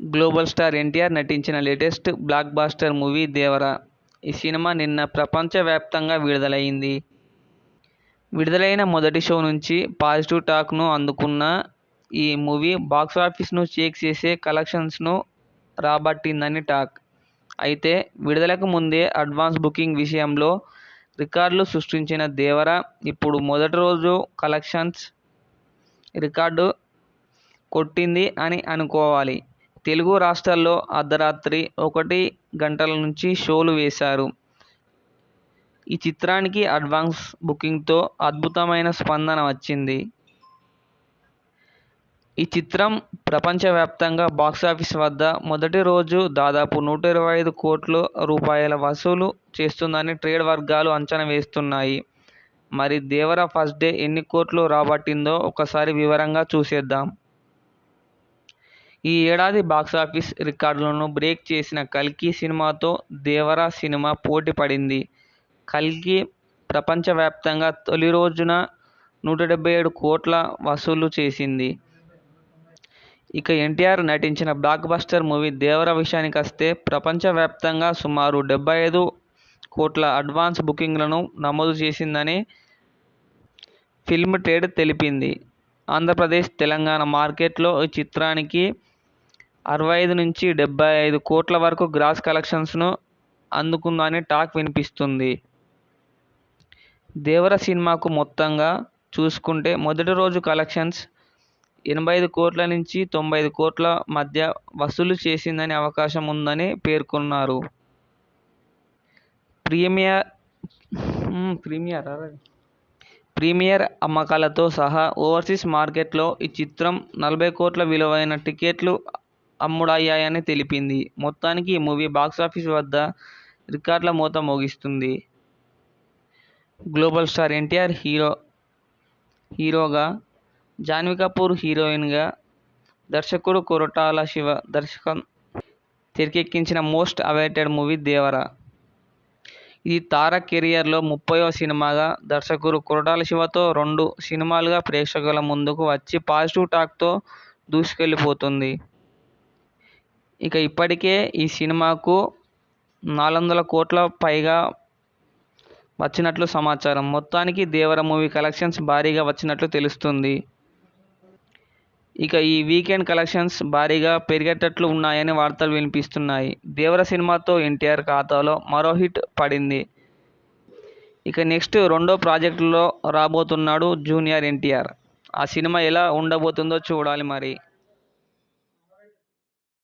Global star NTR నటించిన latest blockbuster movie Devara. ఈ cinema నిన్న ప్రపంచవ్యాప్తంగా విడుదలైంది. విడుదలైన మొదటి షో నుంచి పాజిటివ్ టాక్ను అందుకున్న ఈ మూవీ బాక్స్ ఆఫీస్ను షేక్ చేసే కలెక్షన్స్ను రాబట్టిందని టాక్. అయితే విడుదలకు ముందే అడ్వాన్స్ బుకింగ్ విషయంలో రికార్డులు సృష్టించిన దేవర ఇప్పుడు మొదటి రోజు కలెక్షన్స్ రికార్డు కొట్టింది అని అనుకోవాలి. తెలుగు రాష్ట్రాల్లో అర్ధరాత్రి ఒకటి గంటల నుంచి షోలు వేశారు. ఈ చిత్రానికి అడ్వాన్స్ బుకింగ్తో అద్భుతమైన స్పందన వచ్చింది. ఈ చిత్రం ప్రపంచవ్యాప్తంగా బాక్సాఫీస్ వద్ద మొదటి రోజు దాదాపు నూట ఇరవై ఐదు కోట్ల రూపాయల వసూలు చేస్తుందని ట్రేడ్ వర్గాలు అంచనా వేస్తున్నాయి. మరి దేవర ఫస్ట్ డే ఎన్ని కోట్లు రాబట్టిందో ఒకసారి వివరంగా చూసేద్దాం. ఈ ఏడాది బాక్సాఫీస్ రికార్డులను బ్రేక్ చేసిన కల్కి సినిమాతో దేవర సినిమా పోటీ పడింది. కల్కి ప్రపంచవ్యాప్తంగా తొలి రోజున నూట డెబ్బై ఏడు కోట్ల వసూలు చేసింది. ఇక ఎన్టీఆర్ నటించిన బ్లాక్ బస్టర్ మూవీ దేవర విషయానికి వస్తే ప్రపంచవ్యాప్తంగా సుమారు డెబ్బై ఐదు కోట్ల అడ్వాన్స్ బుకింగ్లను నమోదు చేసిందని ఫిల్మ్ ట్రేడ్ తెలిపింది. ఆంధ్రప్రదేశ్ తెలంగాణ మార్కెట్లో ఈ చిత్రానికి అరవై ఐదు నుంచి డెబ్బై ఐదు కోట్ల వరకు గ్రాస్ కలెక్షన్స్ను అందుకుందని టాక్ వినిపిస్తుంది. దేవర సినిమాకు మొత్తంగా చూసుకుంటే మొదటి రోజు కలెక్షన్స్ ఎనభై ఐదు కోట్ల నుంచి తొంభై ఐదు కోట్ల మధ్య వసూలు చేసిందని అవకాశం ఉందని పేర్కొన్నారు. ప్రీమియర్ ప్రీమియర్ ప్రీమియర్ అమ్మకాలతో సహా ఓవర్సీస్ మార్కెట్లో ఈ చిత్రం నలభై కోట్ల విలువైన టికెట్లు అమ్ముడయ్యాయని తెలిపింది. మొత్తానికి ఈ మూవీ బాక్సాఫీస్ వద్ద రికార్డుల మోత మోగిస్తుంది. గ్లోబల్ స్టార్ ఎన్టీఆర్ హీరో హీరోగా జాన్వీ కపూర్ హీరోయిన్గా దర్శకుడు కొరటాల శివ దర్శకం తెరకెక్కించిన మోస్ట్ అవైటెడ్ మూవీ దేవర. ఇది తారక్ కెరియర్లో ముప్పైవ సినిమాగా దర్శకుడు కొరటాల శివతో రెండు సినిమాలుగా ప్రేక్షకుల ముందుకు వచ్చి పాజిటివ్ టాక్తో దూసుకెళ్ళిపోతుంది. ఇక ఇప్పటికే ఈ సినిమాకు నాలుగు వందల కోట్ల పైగా వచ్చినట్లు సమాచారం. మొత్తానికి దేవర మూవీ కలెక్షన్స్ భారీగా వచ్చినట్లు తెలుస్తుంది. ఇక ఈ వీకెండ్ కలెక్షన్స్ భారీగా పెరిగేటట్లు ఉన్నాయని వార్తలు వినిపిస్తున్నాయి. దేవర సినిమాతో ఎన్టీఆర్ ఖాతాలో మరో హిట్ పడింది. ఇక నెక్స్ట్ రెండో ప్రాజెక్టులో రాబోతున్నాడు జూనియర్ ఎన్టీఆర్. ఆ సినిమా ఎలా ఉండబోతుందో చూడాలి మరి.